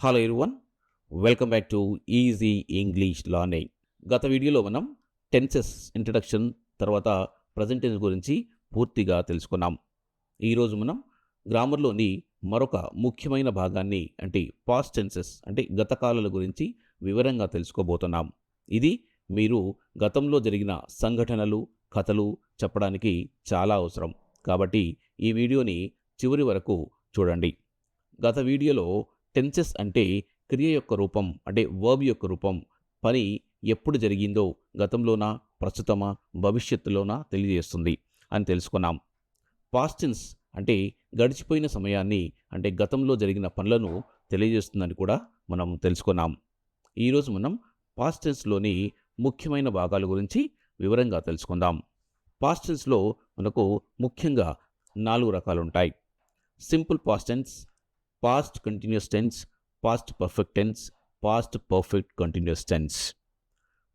Hello everyone welcome back to easy English learning గత వీడియోలో మనం టెన్సెస్ ఇంట్రడక్షన్ తర్వాత ప్రజెంట్ గురించి పూర్తిగా తెలుసుకున్నాం. ఈరోజు మనం గ్రామర్లోని మరొక ముఖ్యమైన భాగాన్ని అంటే పాస్ట్ టెన్సెస్ అంటే గతకాలాల గురించి వివరంగా తెలుసుకోబోతున్నాం. ఇది మీరు గతంలో జరిగిన సంఘటనలు కథలు చెప్పడానికి చాలా అవసరం. కాబట్టి ఈ వీడియోని చివరి వరకు చూడండి. గత వీడియోలో టెన్సెస్ అంటే క్రియ యొక్క రూపం అంటే వర్బ్ యొక్క రూపం పని ఎప్పుడు జరిగిందో గతంలోనా ప్రస్తుతమా భవిష్యత్తులోనా తెలియజేస్తుంది అని తెలుసుకున్నాం. పాస్టిన్స్ అంటే గడిచిపోయిన సమయాన్ని అంటే గతంలో జరిగిన పనులను తెలియజేస్తుందని కూడా మనం తెలుసుకున్నాం. ఈరోజు మనం పాస్టెన్స్లోని ముఖ్యమైన భాగాల గురించి వివరంగా తెలుసుకుందాం. పాస్ట్ మనకు ముఖ్యంగా నాలుగు రకాలు ఉంటాయి simple past tense past continuous tense past perfect tense past perfect continuous tense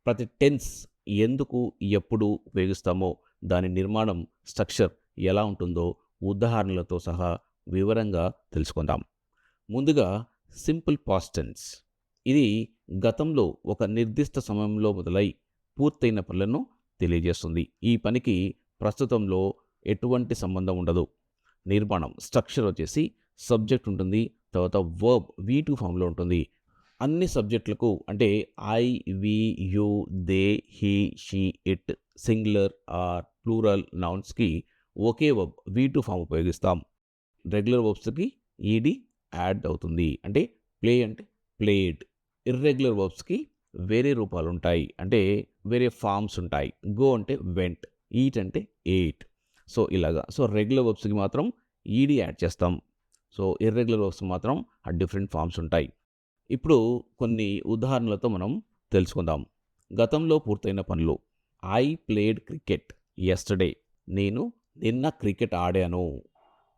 ప్రతి టెన్స్ ఎందుకు ఎప్పుడు ఉపయోగిస్తామో దాని నిర్మాణం స్ట్రక్చర్ ఎలా ఉంటుందో ఉదాహరణలతో సహా వివరంగా తెలుసుకుందాం. ముందుగా సింపుల్ పాస్ట్ టెన్స్ ఇది గతంలో ఒక నిర్దిష్ట సమయంలో మొదలై పూర్తయిన పనులను తెలియజేస్తుంది. ఈ పనికి ప్రస్తుతంలో ఎటువంటి సంబంధం ఉండదు. నిర్మాణం స్ట్రక్చర్ వచ్చేసి సబ్జెక్ట్ ఉంటుంది. తర్వాత వర్బ్ వీ టూ ఫామ్లో ఉంటుంది. అన్ని సబ్జెక్టులకు అంటే I we you they he she it singular or plural నౌన్స్కి ఒకే వర్బ్ వీ టూ ఫామ్ ఉపయోగిస్తాం. రెగ్యులర్ వర్బ్స్కి ఈడి యాడ్ అవుతుంది. అంటే ప్లే అంటే ప్లేడ్. ఇర్రెగ్యులర్ వర్బ్స్కి వేరే రూపాలు ఉంటాయి. అంటే వేరే ఫామ్స్ ఉంటాయి. గో అంటే వెంట్. ఈట్ అంటే ఎయిట్. సో ఇలాగా. సో రెగ్యులర్ వర్బ్స్కి మాత్రం ఈడి యాడ్ చేస్తాం. సో ఇర్రెగ్యులర్ వర్బ్స్ మాత్రం ఆ డిఫరెంట్ ఫామ్స్ ఉంటాయి. ఇప్పుడు కొన్ని ఉదాహరణలతో మనం తెలుసుకుందాం. గతంలో పూర్తయిన పనులు. ఐ ప్లేడ్ క్రికెట్ ఎస్టర్డే నేను నిన్న క్రికెట్ ఆడాను.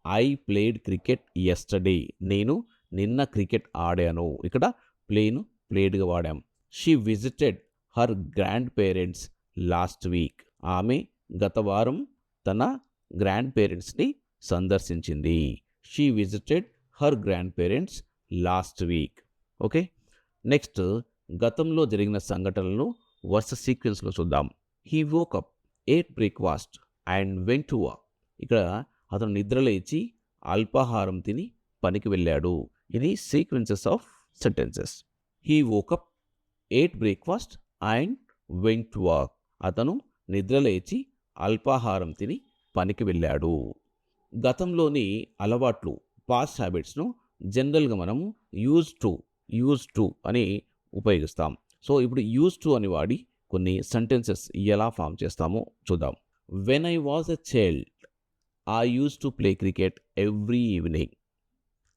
ఐ ప్లేడ్ క్రికెట్ ఎస్టర్డే నేను నిన్న క్రికెట్ ఆడాను. ఇక్కడ ప్లేను ప్లేడ్గా వాడాం. She visited her grand parents last week ఆమె గత వారం తన గ్రాండ్ పేరెంట్స్ని సందర్శించింది. She visited her grand parents last week okay next గతంలో జరిగిన సంఘటనలను వరుస సీక్వెన్స్లో చూద్దాం. He woke up ate breakfast and went to work ఇక్కడ అతను నిద్రలేచి అల్పాహారం తిని పనికి వెళ్ళాడు. ఇది sequences of sentences. He woke up ate breakfast and went to work అతను నిద్రలేచి అల్పాహారం తిని పనికి వెళ్ళాడు. గతంలోని అలవాట్లు పాస్ట్ హ్యాబిట్స్ను జనరల్గా మనం యూజ్ టు యూజ్ టు అని ఉపయోగిస్తాం. సో ఇప్పుడు యూజ్ టు అని వాడి కొన్ని సెంటెన్సెస్ ఎలా ఫామ్ చేస్తామో చూద్దాం. When I was a child I use to play cricket every evening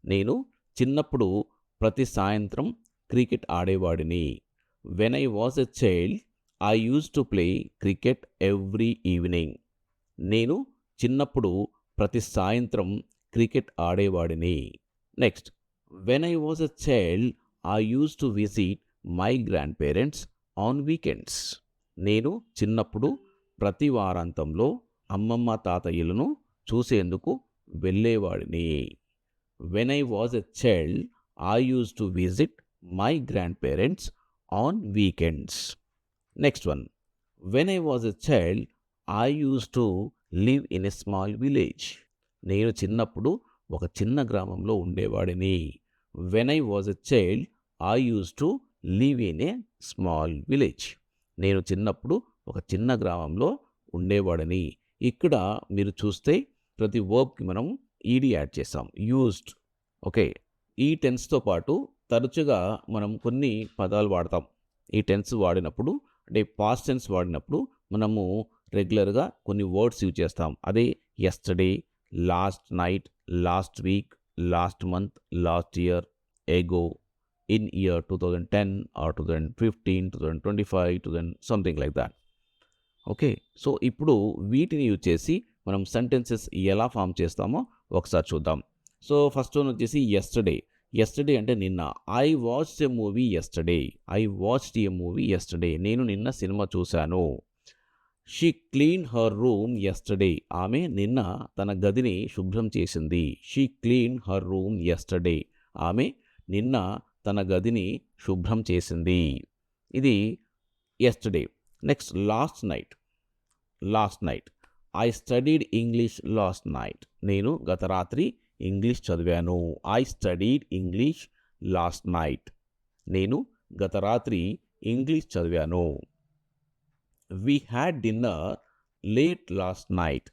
నేను చిన్నప్పుడు ప్రతి సాయంత్రం క్రికెట్ ఆడేవాడిని. When I was a child I use to play cricket every evening నేను చిన్నప్పుడు ప్రతి సాయంత్రం క్రికెట్ ఆడేవాడిని. Next when I was a child I use to visit my grand parents on weekends నేను చిన్నప్పుడు ప్రతి వారాంతంలో అమ్మమ్మ తాతయ్యలను చూసేందుకు వెళ్ళేవాడిని. When I was a child I use to visit my grand parents on weekends next one when I was a child I use to live in a small village. నేను చిన్నప్పుడు ఒక చిన్న గ్రామంలో ఉండేవాడిని. When I was a child I use to live in a small village నేను చిన్నప్పుడు ఒక చిన్న గ్రామంలో ఉండేవాడిని. ఇక్కడ మీరు చూస్తే ప్రతి వర్బ్కి మనం ఈడీ యాడ్ చేస్తాం. Used okay. ఈ టెన్స్తో పాటు తరచుగా మనం కొన్ని పదాలు వాడతాం. ఈ టెన్స్ వాడినప్పుడు అంటే పాస్ట్ టెన్స్ వాడినప్పుడు మనము రెగ్యులర్గా కొన్ని వర్డ్స్ యూజ్ చేస్తాం. అదే yesterday last night last week last month last year ago in year two thousand ten or two thousand fifteen two thousand twenty five two thousand something like that okay so ఇప్పుడు వీటిని use చేసి మనం sentences ఎలా form చేస్తామో ఒకసారి చూద్దాం. So first one వచ్చేసి yesterday yesterday అంటే నిన్న. I watch a movie yesterday I watched a movie yesterday నేను నిన్న సినిమా చూశాను. She clean her room yesterday ఆమె నిన్న తన గదిని శుభ్రం చేసింది. She clean her room yesterday ఆమె నిన్న తన గదిని శుభ్రం చేసింది. ఇది yesterday next last night last night I studied English last night నేను గత రాత్రి ఇంగ్లీష్ చదివాను. I studied English last night నేను గత రాత్రి ఇంగ్లీష్ చదివాను. We had dinner late last night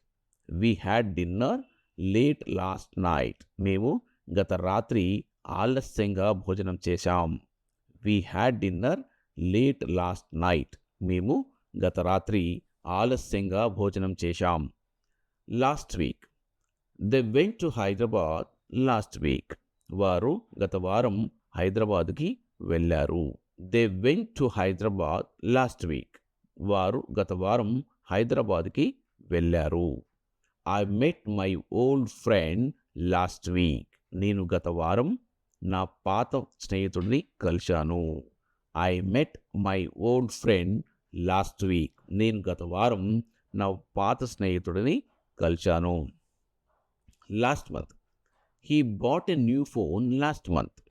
we had dinner late last night మేము గత రాత్రి ఆలస్యంగా భోజనం చేశాం. We had dinner late last night మేము గత రాత్రి ఆలస్యంగా భోజనం చేశాం. Last week they went to Hyderabad last week వారు గత వారం హైదరాబాద్కి వెళ్ళారు. They went to Hyderabad last week వారు గత వారం హైదరాబాద్కి వెళ్ళారు. I met my old friend last week. నేను గత వారం నా పాత స్నేహితుడిని కలిశాను. I met my old friend last week. నేను గత వారం నా పాత స్నేహితుడిని కలిశాను. Last month. He bought a new phone last month.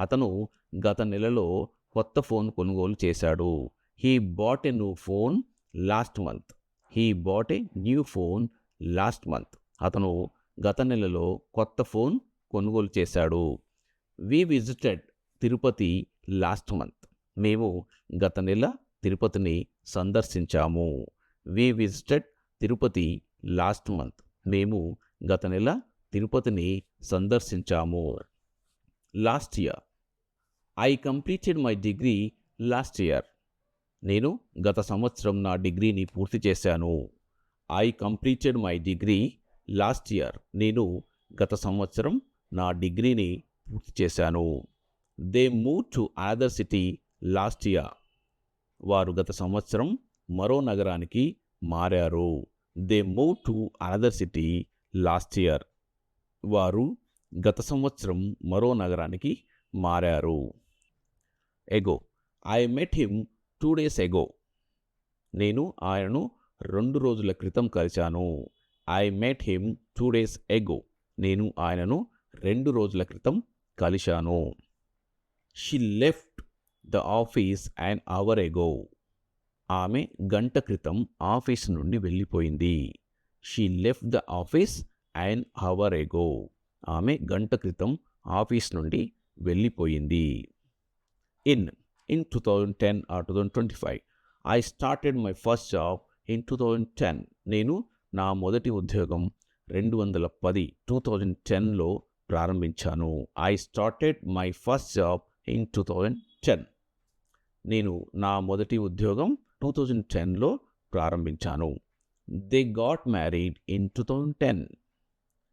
అతను గత నెలలో కొత్త ఫోన్ కొనుగోలు చేశాడు. He bought a new phone last month he bought a new phone last month అతను గత నెలలో కొత్త ఫోన్ కొనుగోలు చేశాడు. We visited Tirupati last month మేము గత నెల తిరుపతిని సందర్శించాము. We visited Tirupati last month మేము గత నెల తిరుపతిని సందర్శించాము. Last year I completed my degree last year నేను గత సంవత్సరం నా డిగ్రీని పూర్తి చేశాను. I completed my degree last year. నేను గత సంవత్సరం నా డిగ్రీని పూర్తి చేశాను. They move to other city last year. వారు గత సంవత్సరం మరో నగరానికి మారారు. They move to another city last year. వారు గత సంవత్సరం మరో నగరానికి మారారు. Ago I met him two days ago. నేను ఆయనను రెండు రోజుల క్రితం కలిశాను. I met him two days ago. నేను ఆయనను రెండు రోజుల క్రితం కలిశాను. She left the office and hour ago. ఆమె గంట క్రితం ఆఫీస్ నుండి వెళ్ళిపోయింది. She left the office and hour ago. ఆమె గంట క్రితం ఆఫీస్ నుండి వెళ్ళిపోయింది. In in two thousand ten or two thousand twenty five I started my first job in two thousand ten నేను నా మొదటి ఉద్యోగం రెండు వందల పది టూ థౌజండ్ టెన్లో ప్రారంభించాను. I started my first job in two thousand ten నేను నా మొదటి ఉద్యోగం టూ థౌజండ్ టెన్లో ప్రారంభించాను. They got married in two thousand ten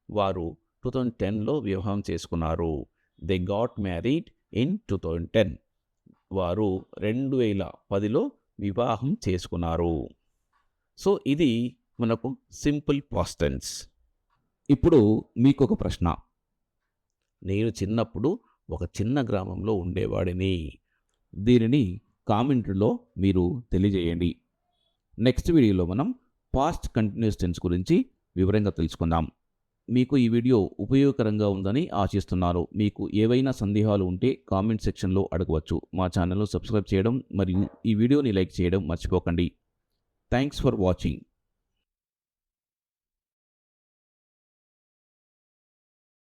వారు టూ థౌజండ్ టెన్లో వివాహం చేసుకున్నారు. They got married in two thousand ten వారు రెండు వేల పదిలో వివాహం చేసుకున్నారు. సో ఇది మనకు సింపుల్ పాస్టెన్స్ ఇప్పుడు మీకు ఒక ప్రశ్న. నేను చిన్నప్పుడు ఒక చిన్న గ్రామంలో ఉండేవాడిని. దీనిని కామెంట్లో మీరు తెలియజేయండి. నెక్స్ట్ వీడియోలో మనం పాస్ట్ కంటిన్యూస్ టెన్స్ గురించి వివరంగా తెలుసుకుందాం. మీకు ఈ వీడియో ఉపయోగకరంగా ఉందని ఆశిస్తున్నాను. మీకు ఏవైనా సందేహాలు ఉంటే కామెంట్ సెక్షన్లో అడగవచ్చు. మా ఛానల్ను సబ్స్క్రైబ్ చేయడం మరియు ఈ వీడియోని లైక్ చేయడం మర్చిపోకండి. Thanks for watching.